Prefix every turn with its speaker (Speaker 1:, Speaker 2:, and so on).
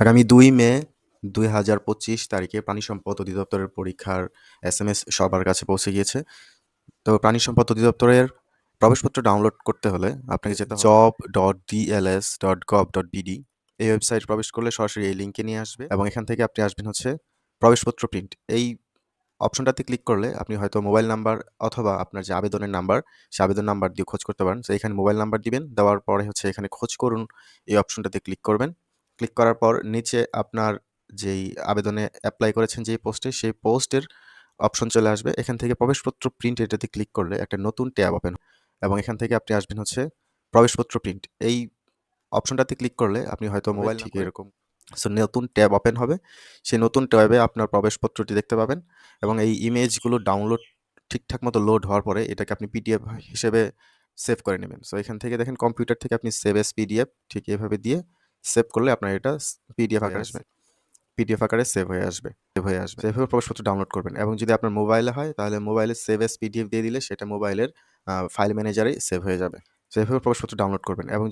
Speaker 1: আগামী দুই মে ২০২৫ তারিখে প্রাণী সম্পদ অধিদপ্তরের পরীক্ষার এস এম এস সবার কাছে পৌঁছে গিয়েছে। তো প্রাণী সম্পদ অধিদপ্তরের প্রবেশপত্র ডাউনলোড করতে হলে আপনাকে যেতে হবে job.dls.gov.bd এই ওয়েবসাইট প্রবেশ করলে সরাসরি এই লিঙ্কে নিয়ে আসবে এবং এখান থেকে আপনি আসবেন হচ্ছে প্রবেশপত্র প্রিন্ট। এই অপশনটাতে ক্লিক করলে আপনি হয়তো মোবাইল নাম্বার অথবা আপনার যে আবেদনের নাম্বার, সে আবেদন নাম্বার দিয়ে খোঁজ করতে পারেন। তো এখানে মোবাইল নাম্বার দিবেন। দেওয়ার পরে হচ্ছে এখানে খোঁজ করুন এই অপশনটাতে ক্লিক করবেন। ক্লিক করার পর নিচে আপনার যেই আবেদনে অ্যাপ্লাই করেছেন যেই পোস্টে, সেই পোস্টের অপশন চলে আসবে। এখান থেকে প্রবেশপত্র প্রিন্ট এটাতে ক্লিক করলে একটা নতুন ট্যাব ওপেন এবং এখান থেকে আপনি আসবেন হচ্ছে প্রবেশপত্র প্রিন্ট। এই অপশনটাতে ক্লিক করলে আপনি হয়তো মোবাইল ঠিক এরকম সো নতুন ট্যাব ওপেন হবে। সেই নতুন ট্যাবে আপনার প্রবেশপত্রটি দেখতে পাবেন এবং এই ইমেজগুলো ডাউনলোড ঠিকঠাক মতো লোড হওয়ার পরে এটাকে আপনি পিডিএফ হিসেবে সেভ করে নেবেন। সো এখান থেকে দেখেন কম্পিউটার থেকে আপনি সেভ এস পিডিএফ ঠিক এভাবে দিয়ে সেভ করলে আপনার এটা পিডিএফ আকারে আসবে। পিডিএফ আকারে সেভ হয়ে আসবে সেভ হয়ে আসবে। সেভ এভাবে প্রবেশপত্র ডাউনলোড করবেন এবং যদি আপনার মোবাইলে হয় তাহলে মোবাইলে সেভ এস পিডিএফ দিয়ে দিলে সেটা মোবাইলের ফাইল ম্যানেজারেই সেভ হয়ে যাবে। সেভ হয়ে প্রবেশপত্র ডাউনলোড করবেন এবং